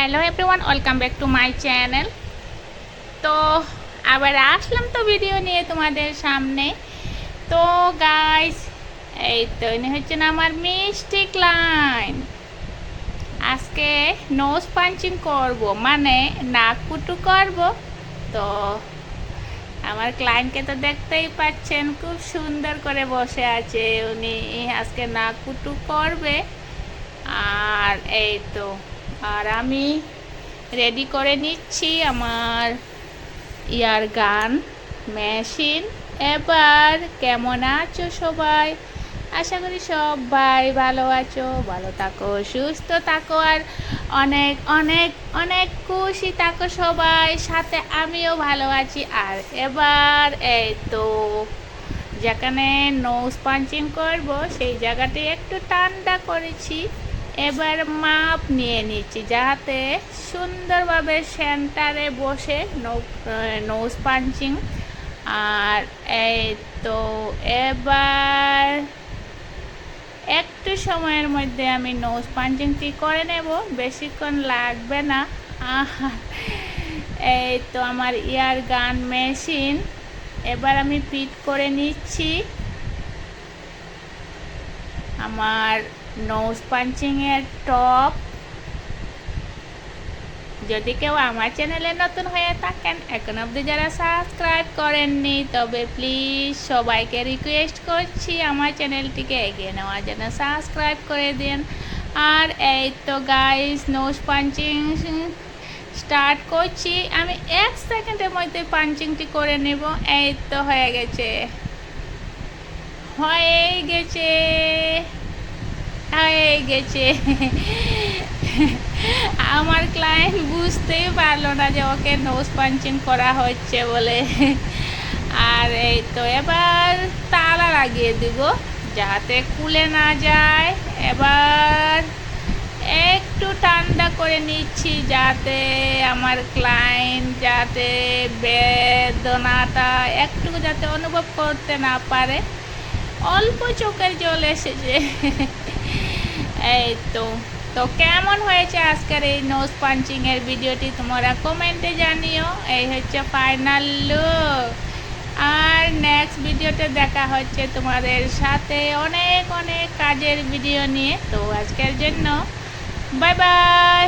Hello everyone welcome back to my channel তো আবার আসলাম তো ভিডিও নিয়ে তোমাদের সামনে। তো গাইস এই তো হচ্ছে না আমার মিষ্টি ক্লাইন আজকে নোজ পাঞ্চিং করব মানে নাক কুটু করব। তো আমার ক্লায়েন্টকে তো দেখতেই পাচ্ছেন, খুব সুন্দর করে বসে আছে উনি। আজকে নাক কুটু করবে। আর এই তো আর আমি রেডি করে নিচ্ছি আমার ইয়ার গান মেশিন এবার কেমন আছো সবাই? আশা করি সবাই ভালো আছো, ভালো থাকো, সুস্থ থাকো, আর অনেক অনেক অনেক খুশি থাকো সবাই। সাথে আমিও ভালো আছি। আর এবার এই তো যেখানে নোজ পাঞ্চিং করব, সেই জায়গাটি একটু ঠান্ডা করেছি। এবার মাপ নিয়ে নিচ্ছি যাতে সুন্দরভাবে সেন্টারে বসে নোজ পাঞ্চিং আর এই তো এবার একটু সময়ের মধ্যে আমি নোজ পাঞ্চিংটি করে নেব, বেশিক্ষণ লাগবে না। এই তো আমার ইয়ার গান মেশিন এবার আমি ফিট করে নিচ্ছি। আমার নোজ পাঞ্চিংয়ের টপ যদি কেউ আমার চ্যানেলে নতুন হয়ে থাকেন, এখন অবধি যারা সাবস্ক্রাইব করেননি, তবে প্লিজ সবাইকে রিকোয়েস্ট করছি আমার চ্যানেলটিকে এগিয়ে নেওয়ার জন্য সাবস্ক্রাইব করে দিন। আর এই তো গাইস নোজ পাঞ্চিং স্টার্ট করছি। আমি এক সেকেন্ডের মধ্যে পাঞ্চিংটি করে নেব। এই তো হয়ে গেছে। হয়ে গেছে। হয়ে গেছে। আমার ক্লায়েন্ট বুঝতেই পারল না যে ওকে নোজ পাঞ্চিং করা হচ্ছে বলে। আর এই তো এবার তালা লাগিয়ে দিব, যাতে খুলে না যায়। এবার একটু ঠান্ডা করে নিচ্ছি যাতে আমার ক্লায়েন্ট যাতে বেদনাটা একটু যাতে অনুভব করতে না পারে। অল্প চোখের জল এসেছে। এই তো তো কেমন হয়েছে আজকের এই নোজ পাঞ্চিং এর ভিডিওটি তোমরা কমেন্টে জানিও। এই হচ্ছে ফাইনাল লুক আর নেক্সট ভিডিওতে দেখা হচ্ছে তোমাদের সাথে অনেক অনেক কাজের ভিডিও নিয়ে। তো আজকের জন্য বাই বাই